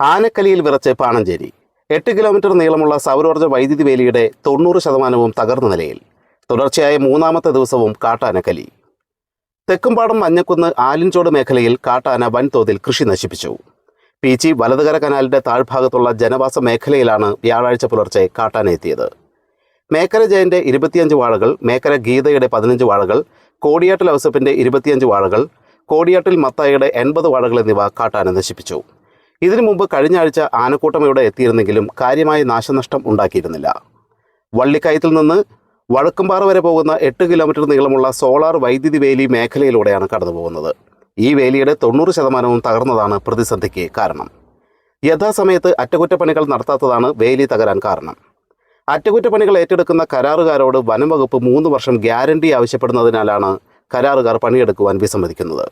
ആനക്കലിയിൽ വിറച്ച് പാണഞ്ചേരി. എട്ട് കിലോമീറ്റർ നീളമുള്ള സൗരോർജ വൈദ്യുതി വേലിയുടെ തൊണ്ണൂറ് ശതമാനവും തകർന്ന നിലയിൽ. തുടർച്ചയായ മൂന്നാമത്തെ ദിവസവും കാട്ടാനക്കലി. തെക്കുംപാടം മഞ്ഞക്കുന്ന് ആലിൻചോട് മേഖലയിൽ കാട്ടാന വൻതോതിൽ കൃഷി നശിപ്പിച്ചു. പീച്ചി വലതുകര കനാലിന്റെ താഴ്ഭാഗത്തുള്ള ജനവാസ മേഖലയിലാണ് വ്യാഴാഴ്ച പുലർച്ചെ കാട്ടാന എത്തിയത്. മേക്കര ജയന്റെ ഇരുപത്തിയഞ്ച് വാഴകൾ മേക്കര ഗീതയുടെ പതിനഞ്ച് വാഴകൾ കോടിയാട്ടിൽ ഔസപ്പിന്റെ ഇരുപത്തിയഞ്ച് വാഴകൾ കോടിയാട്ടിൽ മത്തായിയുടെ എൺപത് വാഴകൾ എന്നിവ കാട്ടാന നശിപ്പിച്ചു. ഇതിനു മുമ്പ് കഴിഞ്ഞ ആഴ്ച ആനക്കൂട്ടം ഇവിടെ എത്തിയിരുന്നെങ്കിലും കാര്യമായ നാശനഷ്ടം ഉണ്ടാക്കിയിരുന്നില്ല. വള്ളിക്കയത്തിൽ നിന്ന് വഴക്കുംപാറ വരെ പോകുന്ന എട്ട് കിലോമീറ്റർ നീളമുള്ള സോളാർ വൈദ്യുതി വേലി മേഖലയിലൂടെയാണ് കടന്നുപോകുന്നത്. ഈ വേലിയുടെ തൊണ്ണൂറ് ശതമാനവും തകർന്നതാണ് പ്രതിസന്ധിക്ക് കാരണം. യഥാസമയത്ത് അറ്റകുറ്റപ്പണികൾ നടത്താത്തതാണ് വേലി തകരാൻ കാരണം. അറ്റകുറ്റപ്പണികൾ ഏറ്റെടുക്കുന്ന കരാറുകാരോട് വനം വകുപ്പ് മൂന്ന് വർഷം ഗ്യാരണ്ടി ആവശ്യപ്പെടുന്നതിനാലാണ് കരാറുകാർ പണിയെടുക്കുവാൻ വിസമ്മതിക്കുന്നത്.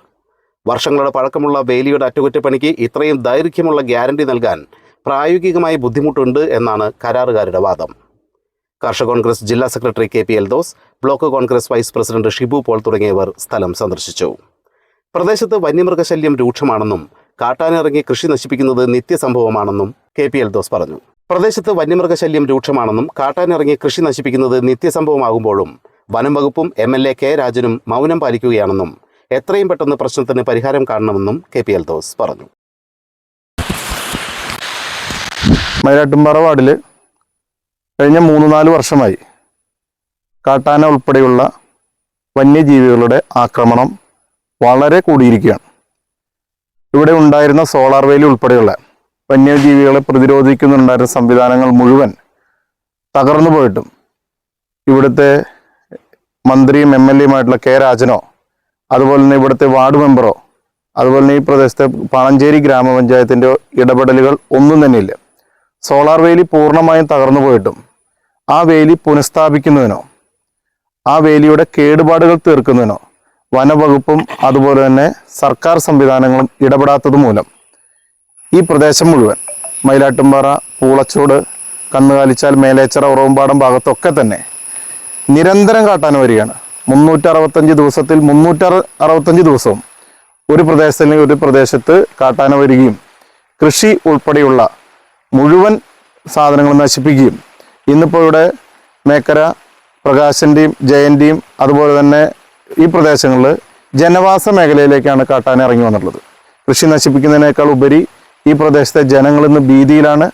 വർഷങ്ങളുടെ പഴക്കമുള്ള വേലിയുടെ അറ്റകുറ്റപ്പണിക്ക് ഇത്രയും ദൈർഘ്യമുള്ള ഗ്യാരണ്ടി നൽകാൻ പ്രായോഗികമായി ബുദ്ധിമുട്ടുണ്ട് എന്നാണ് കരാറുകാരുടെ വാദം. കർഷക കോൺഗ്രസ് ജില്ലാ secretary K P Eldhose block Congress vice president Shibu Paul തുടങ്ങിയവർ സ്ഥലം സന്ദർശിച്ചു. പ്രദേശത്ത് വന്യമൃഗശല്യം രൂക്ഷമാണെന്നും കാട്ടാനിറങ്ങി കൃഷി നശിപ്പിക്കുന്നത് നിത്യസംഭവമാണെന്നും കെ പി എൽദോസ് പറഞ്ഞു. പ്രദേശത്ത് വന്യമൃഗശല്യം രൂക്ഷമാണെന്നും കാട്ടാനിറങ്ങി കൃഷി നശിപ്പിക്കുന്നത് നിത്യസംഭവമാകുമ്പോഴും വനം വകുപ്പും എം എൽ എ കെ രാജനും മൗനം പാലിക്കുകയാണെന്നും എത്രയും പെട്ടെന്ന് പ്രശ്നത്തിന് പരിഹാരം കാണണമെന്നും കെ പി എൽദോസ് പറഞ്ഞു. മയിലാട്ടുംപാറ വാർഡിൽ കഴിഞ്ഞ മൂന്ന് നാല് വർഷമായി കാട്ടാന ഉൾപ്പെടെയുള്ള വന്യജീവികളുടെ ആക്രമണം വളരെ കൂടിയിരിക്കുകയാണ്. ഇവിടെ ഉണ്ടായിരുന്ന സോളാർ വേലി ഉൾപ്പെടെയുള്ള വന്യജീവികളെ പ്രതിരോധിക്കുന്നുണ്ടായിരുന്ന സംവിധാനങ്ങൾ മുഴുവൻ തകർന്നു പോയിട്ടും ഇവിടുത്തെ മന്ത്രിയും എം എൽ എയുമായിട്ടുള്ള കെ രാജനോ അതുപോലെ തന്നെ ഇവിടുത്തെ വാർഡ് മെമ്പറോ അതുപോലെ തന്നെ ഈ പ്രദേശത്തെ പാളഞ്ചേരി ഗ്രാമപഞ്ചായത്തിന്റെ ഇടപെടലുകൾ ഒന്നും തന്നെ ഇല്ല സോളാർ വേലി പൂർണമായും തകർന്നു പോയിട്ടും ആ വേലി പുനഃസ്ഥാപിക്കുന്നതിനോ ആ വേലിയുടെ കേടുപാടുകൾ തീർക്കുന്നതിനോ വനവകുപ്പും അതുപോലെ തന്നെ സർക്കാർ സംവിധാനങ്ങളും ഇടപെടാത്തത് മൂലം ഈ പ്രദേശം മുഴുവൻ മയിലാട്ടുംപാറ പൂളച്ചോട് കന്നുകാലിച്ചാൽ മേലേച്ചറ ഉറവമ്പാടം ഭാഗത്തൊക്കെ തന്നെ നിരന്തരം കാട്ടാൻ വരികയാണ്. മുന്നൂറ്റി അറുപത്തഞ്ച് ദിവസത്തിൽ മുന്നൂറ്റി അറുപത്തഞ്ച് ദിവസവും ഒരു പ്രദേശത്തിൽ ഒരു പ്രദേശത്ത് കാട്ടാന വരികയും കൃഷി ഉൾപ്പെടെയുള്ള മുഴുവൻ സാധനങ്ങളും നശിപ്പിക്കുകയും ഇന്നിപ്പോൾ ഇവിടെ മേക്കര പ്രകാശന്റെയും ജയന്റെയും അതുപോലെ തന്നെ ഈ പ്രദേശങ്ങളിൽ ജനവാസ മേഖലയിലേക്കാണ് കാട്ടാന ഇറങ്ങി വന്നിട്ടുള്ളത്. കൃഷി നശിപ്പിക്കുന്നതിനേക്കാൾ ഉപരി ഈ പ്രദേശത്തെ ജനങ്ങൾ ഇന്ന് ഭീതിയിലാണ്.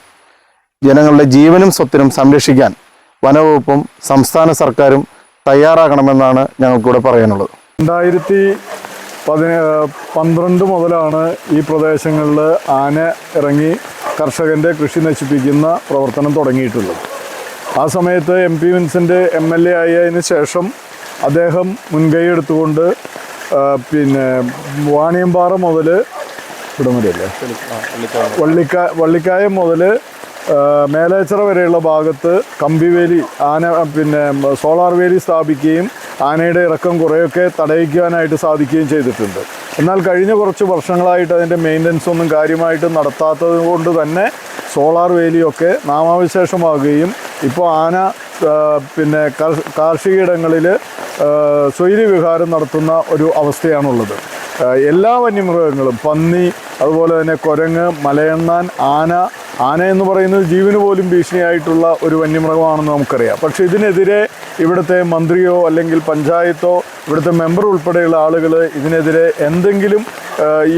ജനങ്ങളുടെ ജീവനും സ്വത്തിനും സംരക്ഷിക്കാൻ വനവകുപ്പും സംസ്ഥാന സർക്കാരും തയ്യാറാകണമെന്നാണ് ഞങ്ങൾക്കിവിടെ പറയാനുള്ളത്. രണ്ടായിരത്തി പതിന പന്ത്രണ്ട് മുതലാണ് ഈ പ്രദേശങ്ങളിൽ ആന ഇറങ്ങി കർഷകന്റെ കൃഷി നശിപ്പിക്കുന്ന പ്രവർത്തനം തുടങ്ങിയിട്ടുള്ളത്. ആ സമയത്ത് M P Vincent M L A ആയതിന് ശേഷം അദ്ദേഹം മുൻകൈ എടുത്തുകൊണ്ട് പിന്നെ വാണിയമ്പാറ മുതൽ ഇവിടം വരെയല്ലേ? വള്ളിക്ക വള്ളിക്കായം മുതൽ മേലേച്ചിറ വരെയുള്ള ഭാഗത്ത് കമ്പിവേലി ആന പിന്നെ സോളാർ വേലി സ്ഥാപിക്കുകയും ആനയുടെ ഇറക്കം കുറേയൊക്കെ തടയിക്കുവാനായിട്ട് സാധിക്കുകയും ചെയ്തിട്ടുണ്ട്. എന്നാൽ കഴിഞ്ഞ കുറച്ച് വർഷങ്ങളായിട്ട് അതിന്റെ മെയിന്റനൻസ് ഒന്നും കാര്യമായിട്ട് നടത്താത്തത് കൊണ്ട് തന്നെ സോളാർ വേലിയൊക്കെ നാമാവിശേഷമാകുകയും ഇപ്പോൾ ആന പിന്നെ കാർഷികയിടങ്ങളിൽ സ്വൈര്യ വിഹാരം നടത്തുന്ന ഒരു അവസ്ഥയാണുള്ളത്. എല്ലാ വന്യമൃഗങ്ങളും പന്നി അതുപോലെ തന്നെ കുരങ്ങ് മലയണ്ണാൻ ആന ആന എന്ന് പറയുന്നത് ജീവന് പോലും ഭീഷണിയായിട്ടുള്ള ഒരു വന്യമൃഗമാണെന്ന് നമുക്കറിയാം. പക്ഷേ ഇതിനെതിരെ ഇവിടുത്തെ മന്ത്രിയോ അല്ലെങ്കിൽ പഞ്ചായത്തോ ഇവിടുത്തെ മെമ്പർ ഉൾപ്പെടെയുള്ള ആളുകൾ ഇതിനെതിരെ എന്തെങ്കിലും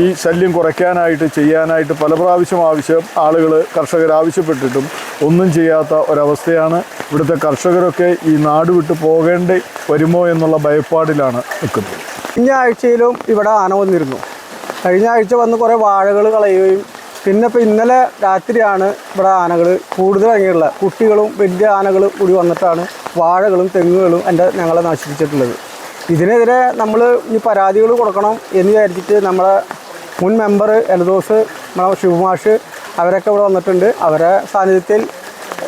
ഈ ശല്യം കുറയ്ക്കാനായിട്ട് ചെയ്യാനായിട്ട് പല പ്രാവശ്യം ആവശ്യം ആളുകൾ കർഷകർ ആവശ്യപ്പെട്ടിട്ടും ഒന്നും ചെയ്യാത്ത ഒരവസ്ഥയാണ് ഇവിടുത്തെ കർഷകരൊക്കെ ഈ നാട് വിട്ട് പോകേണ്ടി വരുമോ എന്നുള്ള ഭയപ്പാടിലാണ് നിൽക്കുന്നത്. കഴിഞ്ഞ ആഴ്ചയിലും ഇവിടെ ആന വന്നിരുന്നു. കഴിഞ്ഞ ആഴ്ച വന്ന് കുറേ വാഴകൾ കളയുകയും പിന്നെ ഇപ്പോൾ ഇന്നലെ രാത്രിയാണ് ഇവിടെ ആനകൾ കൂടുതൽ ഇറങ്ങിയിട്ടുള്ളത്. കുട്ടികളും വലിയ ആനകളും കൂടി വന്നിട്ടാണ് വാഴകളും തെങ്ങുകളും എന്റെ ഞങ്ങളെ നശിപ്പിച്ചിട്ടുള്ളത്. ഇതിനെതിരെ നമ്മൾ ഈ പരാതികൾ കൊടുക്കണം എന്ന് വിചാരിച്ചിട്ട് നമ്മളെ മുൻ മെമ്പർ എലദോസ് നമ്മളെ ശിവമാഷ് അവരൊക്കെ ഇവിടെ വന്നിട്ടുണ്ട്. അവരെ സാന്നിധ്യത്തിൽ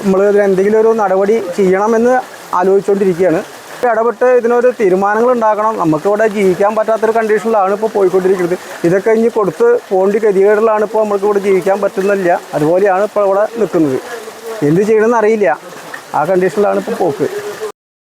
നമ്മൾ ഇതിന് എന്തെങ്കിലും ഒരു നടപടി ചെയ്യണമെന്ന് ആലോചിച്ചുകൊണ്ടിരിക്കുകയാണ്. ഇടപെട്ട് ഇതിനൊരു തീരുമാനങ്ങൾ ഉണ്ടാക്കണം നമുക്ക് ഇവിടെ ജീവിക്കാൻ പറ്റാത്തൊരു കണ്ടീഷനിലാണ് ഇപ്പോൾ പോയിക്കൊണ്ടിരിക്കുന്നത്. ഇതൊക്കെ ഇനി കൊടുത്ത് പോണ്ടി ഗതികേടിലാണ് ഇപ്പോൾ നമുക്ക് ഇവിടെ ജീവിക്കാൻ പറ്റുന്നില്ല. അതുപോലെയാണ് ഇപ്പോൾ ഇവിടെ നിൽക്കുന്നത്. എന്ത് ചെയ്യണമെന്ന് അറിയില്ല. ആ കണ്ടീഷനിലാണ് ഇപ്പോൾ പോക്ക്.